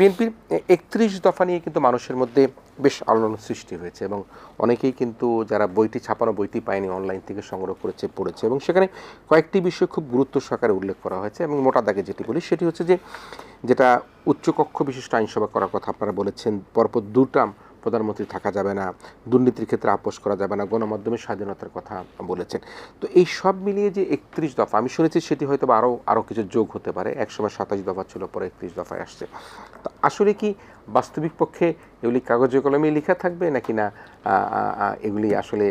বিএনপির একত্রিশ দফা নিয়ে কিন্তু মানুষের মধ্যে বেশ আলোড়ন সৃষ্টি হয়েছে এবং অনেকেই কিন্তু যারা বইটি ছাপানো বইটি পায়নি অনলাইন থেকে সংগ্রহ করেছে, পড়েছে এবং সেখানে কয়েকটি বিষয় খুব গুরুত্ব সহকারে উল্লেখ করা হয়েছে এবং মোটা দাগে যেটি বলি সেটি হচ্ছে যে, যেটা উচ্চকক্ষ বিশিষ্ট আইনসভা করার কথা আপনারা বলেছেন, পরপর দুটাম প্রধানমন্ত্রী থাকা যাবে না, দুর্নীতির ক্ষেত্রে আপোষ করা যাবে না, গণমাধ্যমের স্বাধীনতার কথা বলেছেন। তো এই সব মিলিয়ে যে একত্রিশ দফা, আমি শুনেছি সেটি হয়তো আরও আরও কিছু যোগ হতে পারে, একসময় সাতাশ দফা ছিল, পরে একত্রিশ দফায় আসছে। তো আসলে কি বাস্তবিক পক্ষে এগুলি কাগজে কলমে লেখা থাকবে নাকি না এগুলি আসলে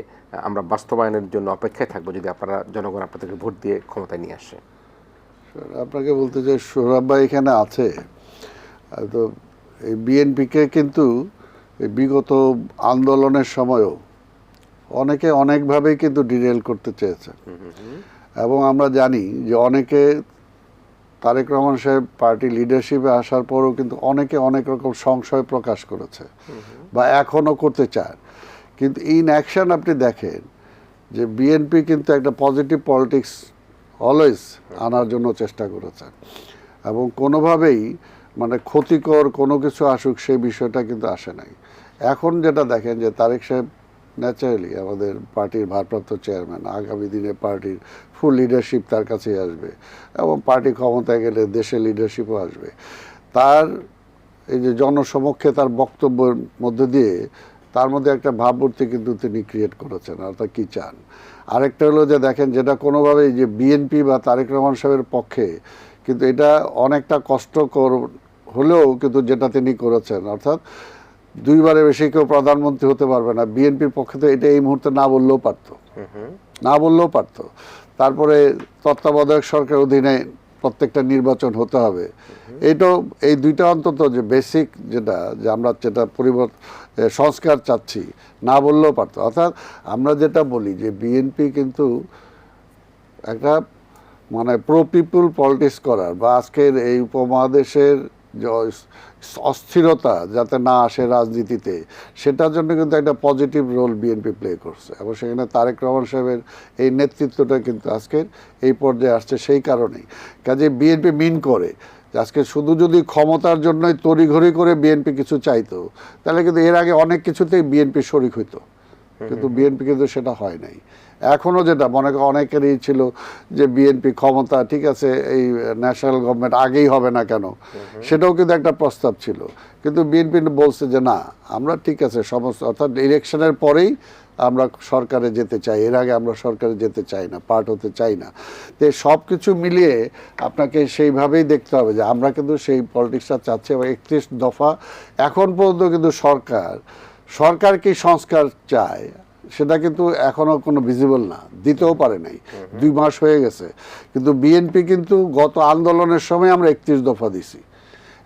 আমরা বাস্তবায়নের জন্য অপেক্ষায় থাকব যদি আপনারা জনগণ আপনাদেরকে ভোট দিয়ে ক্ষমতায় নিয়ে আসে? আপনাকে বলতে চাই সৌরভ ভাই এখানে আছে। তো এই বিএনপিকে কিন্তু বিগত আন্দোলনের সময়ও অনেকে অনেকভাবেই কিন্তু ডিরেল করতে চেয়েছে। এবং আমরা জানি যে অনেকে তারেক রহমান সাহেব পার্টি লিডারশিপে আসার পরও কিন্তু অনেকে অনেক রকম সংশয় প্রকাশ করেছে বা এখনও করতে চায়। কিন্তু ইন অ্যাকশন আপনি দেখেন যে বিএনপি কিন্তু একটা পজিটিভ পলিটিক্স অলওয়েজ আনার জন্য চেষ্টা করেছে। এবং কোনোভাবেই মানে ক্ষতিকর কোনো কিছু আসুক সেই বিষয়টা কিন্তু আসে নাই। এখন যেটা দেখেন যে তারেক সাহেব ন্যাচারালি আমাদের পার্টির ভারপ্রাপ্ত চেয়ারম্যান আগামী দিনে পার্টির ফুল লিডারশিপ তার কাছেই আসবে এবং পার্টি ক্ষমতায় গেলে দেশের লিডারশিপও আসবে। তার এই যে জনসমক্ষে তার বক্তব্যের মধ্যে দিয়ে তার মধ্যে একটা ভাবমূর্তি কিন্তু তিনি ক্রিয়েট করেছেন, অর্থাৎ কী চান? আরেকটা হলো যে দেখেন যেটা কোনোভাবেই যে বিএনপি বা তারেক রহমান সাহেবের পক্ষে কিন্তু এটা অনেকটা কষ্টকর হলেও কিন্তু যেটা তিনি করেছেন, অর্থাৎ দুইবারে বেশি কেউ প্রধানমন্ত্রী হতে পারবে না। বিএনপির পক্ষে তো এটা এই মুহূর্তে না বললেও পারতো। না বললেও পারতো। তারপরে তত্ত্বাবধায়ক সরকার অধীনে প্রত্যেকটা নির্বাচন হতে হবে। এইটাও এই দুইটা অন্তত যে বেসিক যেটা, যে আমরা যেটা পরিবর্তন সংস্কার চাচ্ছি, না বললেও পারতো। অর্থাৎ আমরা যেটা বলি যে বিএনপি কিন্তু একটা মানে প্রো পিপুল পলিটিক্স করার বা আজকের এই উপমহাদেশের অস্থিরতা যাতে না আসে রাজনীতিতে সেটার জন্য কিন্তু একটা পজিটিভ রোল বিএনপি প্লে করছে। এবং সেখানে তারেক রহমান সাহেবের এই নেতৃত্বটা কিন্তু আজকের এই পর্যায়ে আসছে সেই কারণেই। কাজে বিএনপি মিন করে আজকে শুধু যদি ক্ষমতার জন্যই তড়িঘড়ি করে বিএনপি কিছু চাইতো তাহলে কিন্তু এর আগে অনেক কিছুতেই বিএনপি শরিক হইতো। কিন্তু বিএনপি কিন্তু সেটা হয় নাই। এখনও যেটা মনে অনেকেরই ছিল যে বিএনপি ক্ষমতা ঠিক আছে এই ন্যাশনাল গভর্নমেন্ট আগেই হবে না কেন? সেটাও কিন্তু একটা প্রস্তাব ছিল। কিন্তু বিএনপি বলছে যে না আমরা ঠিক আছে সমস্ত অর্থাৎ ইলেকশনের পরেই আমরা সরকারে যেতে চাই এর আগে আমরা সরকারে যেতে চাই না পার্ট হতে চাই না। তো সব কিছু মিলিয়ে আপনাকে সেইভাবেই দেখতে হবে যে আমরা কিন্তু সেই পলিটিক্সটা চাচ্ছি এবং একত্রিশ দফা এখন পর্যন্ত কিন্তু সরকার সরকার কি সংস্কার চায়? সেটা কিন্তু এখনও কোনো ভিজিবল না। দিতেও পারে নাই। দুই মাস হয়ে গেছে। কিন্তু বিএনপি কিন্তু গত আন্দোলনের সময় আমরা একত্রিশ দফা দিছি।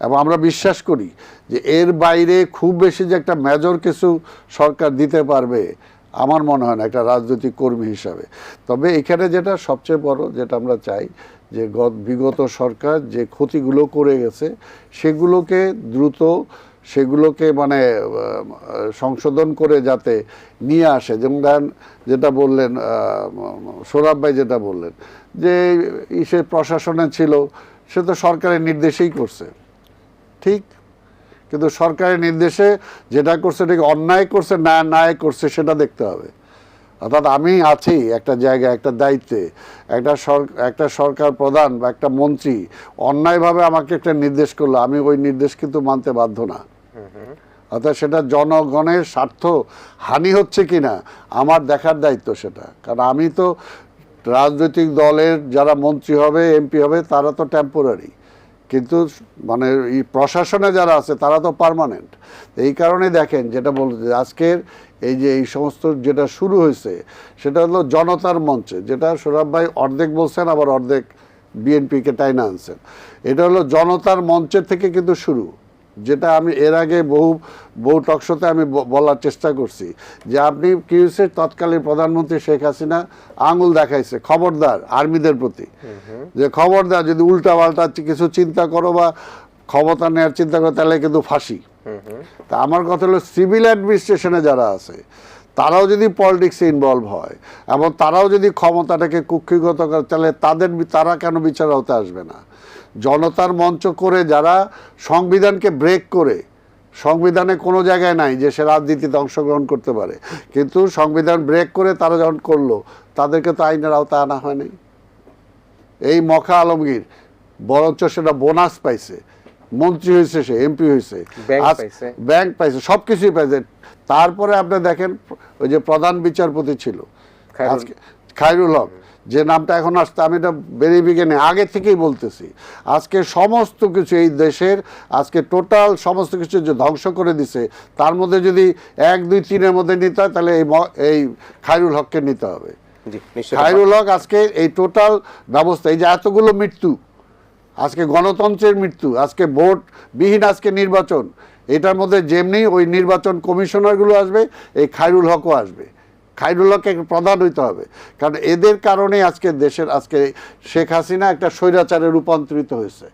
এবং আমরা বিশ্বাস করি যে এর বাইরে খুব বেশি যে একটা মেজর কিছু সরকার দিতে পারবে, আমার মনে হয় না, একটা রাজনৈতিক কর্মী হিসাবে। তবে এখানে যেটা সবচেয়ে বড়, যেটা আমরা চাই যে গত, বিগত সরকার যে ক্ষতিগুলো করে গেছে, সেগুলোকে দ্রুত সেগুলোকে মানে সংশোধন করে যাতে নিয়ে আসে। যেমন ধরেন যেটা বললেন সৌরভ ভাই যেটা বললেন, যে ইসে প্রশাসনে ছিল, সে তো সরকারের নির্দেশেই করছে। ঠিক? কিন্তু সরকারের নির্দেশে যেটা করছে ঠিক অন্যায় করছে না ন্যায় করছে, সেটা দেখতে হবে। অর্থাৎ আমি আছি একটা জায়গায়, একটা দায়িত্বে। একটা একটা সরকার প্রধান বা একটা মন্ত্রী অন্যায়ভাবে আমাকে একটা নির্দেশ করল, আমি ওই নির্দেশ কিন্তু মানতে বাধ্য না। অর্থাৎ সেটা জনগণের স্বার্থ হানি হচ্ছে কি না আমার দেখার দায়িত্ব সেটা। কারণ আমি তো রাজনৈতিক দলের যারা মন্ত্রী হবে এমপি হবে, তারা তো টেম্পোরারি কিন্তু মানে এই প্রশাসনে যারা আছে, তারা তো পার্মানেন্ট এই কারণে দেখেন, যেটা বলতে আজকের এই যে এই সমস্ত যেটা শুরু হয়েছে, সেটা হলো জনতার মঞ্চে। যেটা সৌরভ ভাই অর্ধেক বলছেন, আবার অর্ধেক বিএনপিকে টাইনা আনছেন। এটা হলো জনতার মঞ্চের থেকে কিন্তু শুরু। যেটা আমি এর আগে বহু বহু টকশোতে আমি বলার চেষ্টা করছি। যে আপনি কিউসের তৎকালীন প্রধানমন্ত্রী শেখ হাসিনা আঙুল দেখাইছে খবরদার আর্মিদের প্রতি। যে খবরদার যদি উল্টা পাল্টা কিছু চিন্তা করো বা ক্ষমতা নেওয়ার চিন্তা করো তাহলে কিন্তু ফাঁসি। তা আমার কথা হলো সিভিল অ্যাডমিনিস্ট্রেশনে যারা আছে তারাও যদি পলিটিক্সে ইনভলভ হয় এবং তারাও যদি ক্ষমতাটাকে কুক্ষিগত করে, তাহলে তাদের তারা কেন বিচার হতে আসবে না? জনতার মঞ্চ করে যারা সংবিধানকে ব্রেক করে, সংবিধানে কোনো জায়গায় নাই যে সে রাজনীতিতে অংশগ্রহণ করতে পারে, কিন্তু সংবিধান ব্রেক করে তারা যখন করল, তাদেরকে তো আইনের আওতা আনা হয়নি। এই মখা আলমগীর, বরঞ্চ সেটা বোনাস পাইছে। মন্ত্রী হয়েছে সে এমপি হয়েছে। ব্যাংক পাইছে। সব কিছুই পাইছে। তারপরে আপনি দেখেন ওই যে প্রধান বিচারপতি ছিল। আজকে খায়রুল হক যে নামটা এখন আসতে আমি এটা বেরিয়ে আগে থেকেই বলতেছি। আজকে সমস্ত কিছু এই দেশের আজকে টোটাল সমস্ত কিছু যে ধ্বংস করে দিছে তার মধ্যে যদি এক দুই তিনের মধ্যে নিতে হয় তাহলে এই এই খায়রুল হককে নিতে হবে। খায়রুল হক আজকে এই টোটাল ব্যবস্থা এই যে এতগুলো মৃত্যু আজকে গণতন্ত্রের মৃত্যু, আজকে ভোট বিহীন আজকে নির্বাচন। এটার মধ্যে যেমনি ওই নির্বাচন কমিশনারগুলো আসবে, এই খায়রুল হকও আসবে। খাইরুল হককে প্রধান হইতে হবে। কারণ এদের কারণে আজকে দেশের, আজকে শেখ হাসিনা একটা স্বৈরাচারে রূপান্তরিত হয়েছে।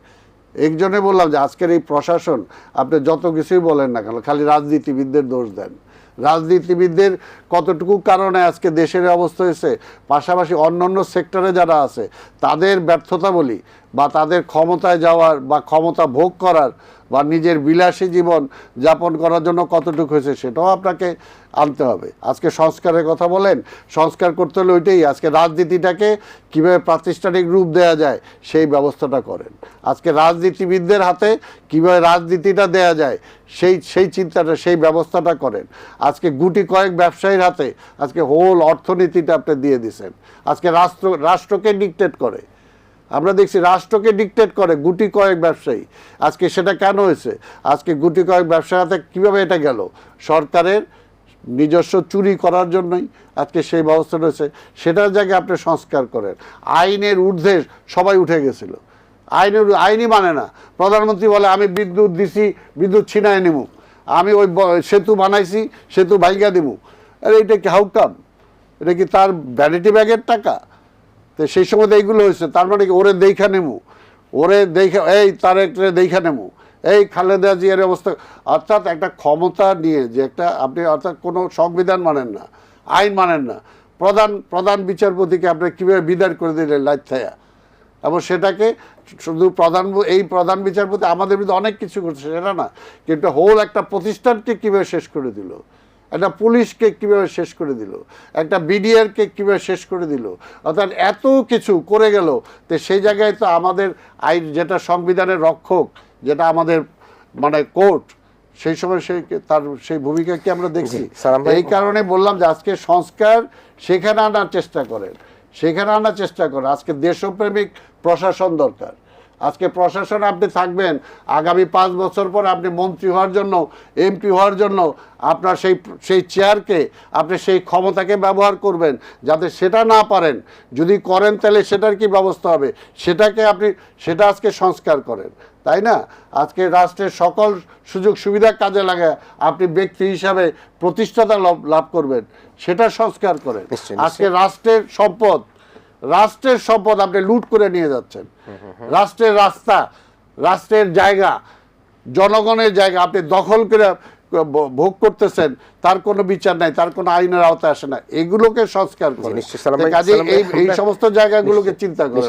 একজনে বললাম যে, আজকের এই প্রশাসন, আপনি যত কিছুই বলেন না কেন, খালি রাজনীতিবিদদের দোষ দেন। রাজনীতিবিদদের কতটুকু কারণে আজকে দেশের অবস্থা হয়েছে, পাশাপাশি অন্যান্য সেক্টরে যারা আছে, তাদের ব্যর্থতা বলি বা তাদের ক্ষমতায় যাওয়ার বা ক্ষমতা ভোগ করার বা নিজের বিলাসী জীবন যাপন করার জন্য কতটুকু হয়েছে সেটাও আপনাকে আনতে হবে। আজকে সংস্কারের কথা বলেন, সংস্কার করতে হলে ওইটাই, আজকে রাজনীতিটাকে কীভাবে প্রাতিষ্ঠানিক রূপ দেওয়া যায় সেই ব্যবস্থাটা করেন। আজকে রাজনীতিবিদদের হাতে কীভাবে রাজনীতিটা দেয়া যায় সেই সেই চিন্তাটা, সেই ব্যবস্থাটা করেন। আজকে গুটি কয়েক ব্যবসায়ীর হাতে আজকে হোল অর্থনীতিটা আপনি দিয়ে দিছেন। আজকে রাষ্ট্র, রাষ্ট্রকে ডিকটেট করে। আমরা দেখছি রাষ্ট্রকে ডিকটেট করে গুটি কয়েক ব্যবসায়ী। আজকে সেটা কেন হয়েছে? আজকে গুটি কয়েক ব্যবসার হাতে কীভাবে এটা গেল? সরকারের নিজস্ব চুরি করার জন্যই আজকে সেই ব্যবস্থা রয়েছে। সেটার জায়গায় আপনি সংস্কার করেন। আইনের ঊর্ধ্বে সবাই উঠে গেছিল। আইনের আইনই মানে না। প্রধানমন্ত্রী বলে, আমি বিদ্যুৎ দিছি, বিদ্যুৎ ছিনায় নিমু। আমি ওই সেতু বানাইছি, সেতু ভাইগা দিমু। আরে এটা কি হাউকাম এটা কি তার ভ্যানিটি ব্যাগের টাকা? তো সেই সময় তো এইগুলো হয়েছে, তার মানে কি ওরে দেখা নেমু, ওরে দেখা, এই তার একটা দেখা নেমু, এই খালেদা জিয়ার অবস্থা। অর্থাৎ একটা ক্ষমতা নিয়ে যে একটা আপনি অর্থাৎ কোনো সংবিধান মানেন না, আইন মানেন না, প্রধান প্রধান বিচারপতিকে আপনি কীভাবে বিদায় করে দিলেন লাইথায়া এবং সেটাকে শুধু প্রধান, এই প্রধান বিচারপতি আমাদের বিরুদ্ধে অনেক কিছু করছে, সেটা না, কিন্তু হোল একটা প্রতিষ্ঠানকে কীভাবে শেষ করে দিল? একটা পুলিশকে কীভাবে শেষ করে দিল? একটা বিডিআরকে কীভাবে শেষ করে দিল? অর্থাৎ এত কিছু করে গেল তো সেই জায়গায় তো আমাদের আইন যেটা সংবিধানের রক্ষক যেটা আমাদের মানে কোর্ট সেই সময় সেই তার সেই ভূমিকা কি আমরা দেখছি। এই কারণে বললাম যে আজকে সংস্কার সেখানে আনার চেষ্টা করেন। সেখানে আনার চেষ্টা করেন। আজকে দেশপ্রেমিক প্রশাসন দরকার। আজকে প্রশাসন আপনি থাকবেন আগামী পাঁচ বছর পর আপনি মন্ত্রী হওয়ার জন্য এমপি হওয়ার জন্য আপনার সেই সেই চেয়ারকে আপনি সেই ক্ষমতাকে ব্যবহার করবেন যাতে সেটা না পারেন। যদি করেন তাহলে সেটার কি ব্যবস্থা হবে? সেটাকে আপনি সেটা আজকে সংস্কার করেন তাই না? আজকে রাষ্ট্রের সকল সুযোগ সুবিধা কাজে লাগে আপনি ব্যক্তি হিসাবে প্রতিষ্ঠাতা লাভ- লাভ করবেন সেটা সংস্কার করেন। আজকে রাষ্ট্রের সম্পদ রাষ্ট্রের সম্পদ আপনি লুট করে নিয়ে যাচ্ছেন। রাষ্ট্রের রাস্তা রাষ্ট্রের জায়গা জনগণের জায়গা আপনি দখল করে ভোগ করতেছেন তার কোনো বিচার নাই তার কোনো আইনের আওতায় আসে না। এগুলোকে সংস্কার করে। কাজে এই সমস্ত জায়গাগুলোকে চিন্তা করে।